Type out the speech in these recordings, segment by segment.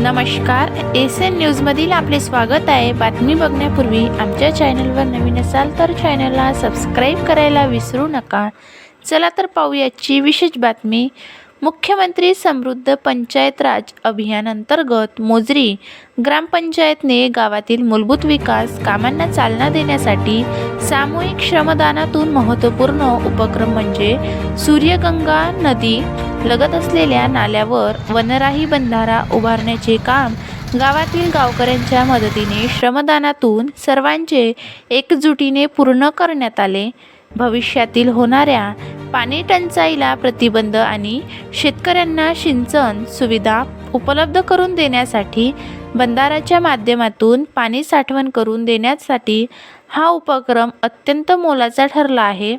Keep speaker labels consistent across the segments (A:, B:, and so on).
A: नमस्कार S N न्यूजमधील आपले स्वागत आहे. बातमी बघण्यापूर्वी आमच्या चॅनलवर नवीन असाल तर चॅनलला सबस्क्राईब करायला विसरू नका. चला तर पाहूयाची विशेष बातमी. मुख्यमंत्री समृद्ध पंचायत राज अभियानांतर्गत मोजरी ग्रामपंचायतने गावातील मूलभूत विकास कामांना चालना देण्यासाठी सामूहिक श्रमदानातून महत्त्वपूर्ण उपक्रम म्हणजे सूर्यगंगा नदी लगत असलेल्या नाल्यावर वनराही बंधारा उभारण्याचे काम गावातील गावकऱ्यांच्या मदतीने श्रमदानातून सर्वांचे एकजुटीने पूर्ण करण्यात आले. भविष्यातील होणाऱ्या पाणी टंचाईला प्रतिबंध आणि शेतकऱ्यांना सिंचन सुविधा उपलब्ध करून देण्यासाठी बंधाराच्या माध्यमातून पाणी साठवण करून देण्यासाठी हा उपक्रम अत्यंत मोलाचा ठरला आहे.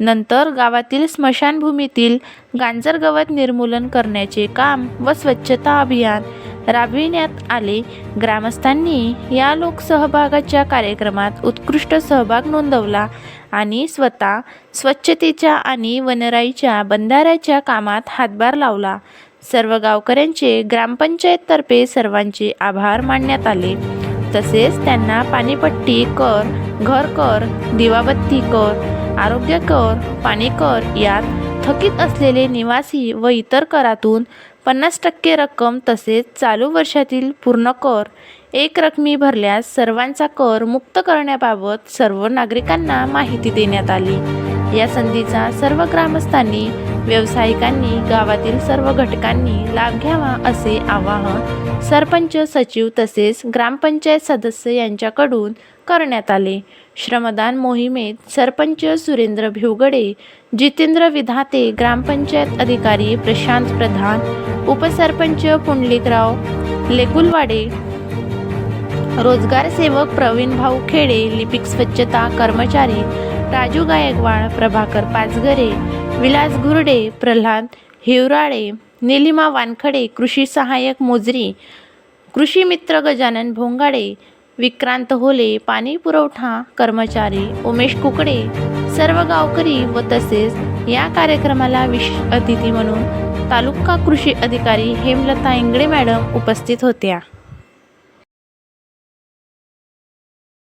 A: नंतर गावातील स्मशानभूमीतील गांजर गवत निर्मूलन करण्याचे काम व स्वच्छता अभियान राबविण्यात आले. ग्रामस्थांनी या लोकसहभागाच्या कार्यक्रमात उत्कृष्ट सहभाग नोंदवला. आणि स्वतः स्वच्छतेच्या आणि वनराईच्या बंधाऱ्याच्या कामात हातभार लावला. सर्व गावकऱ्यांचे ग्रामपंचायततर्फे सर्वांचे आभार मानण्यात आले. तसेच त्यांना पाणीपट्टी कर घरकर दिवाबत्ती कर आरोग्य कर पाणी कर यात थकीत असलेले निवासी व इतर करातून पन्नास टक्के रक्कम तसेच चालू वर्षातील पूर्ण कर एक रकमी भरल्यास सर्वांचा कर मुक्त करण्याबाबत सर्व नागरिकांना माहिती देण्यात आली. या संधीचा सर्व ग्रामस्थांनी व्यावसायिकांनी गावातील सर्व घटकांनी लाभ घ्यावा असे आवाहन सरपंच सचिव तसेच ग्रामपंचायत सदस्य यांच्याकडून करण्यात आले. श्रमदान मोहिमेत सरपंच सुरेंद्र भिवगडे जितेंद्र विधाते ग्रामपंचायत अधिकारी प्रशांत प्रधान उपसरपंच पुंडलिकराव लेकुलवाडे रोजगार सेवक प्रवीण भाऊ खेडे लिपिक स्वच्छता कर्मचारी राजू गायकवाड प्रभाकर पाचगरे विलास घुरडे प्रल्हाद हिवराळे निलिमा वानखडे कृषी सहाय्यक मोजरी कृषी मित्र गजानन भोंगाडे विक्रांत होले पाणी पुरवठा कर्मचारी उमेश कुकडे सर्व गावकरी व तसेच या कार्यक्रमाला विशेष अतिथी म्हणून तालुका कृषी अधिकारी हेमलता इंगडे मॅडम उपस्थित होत्या.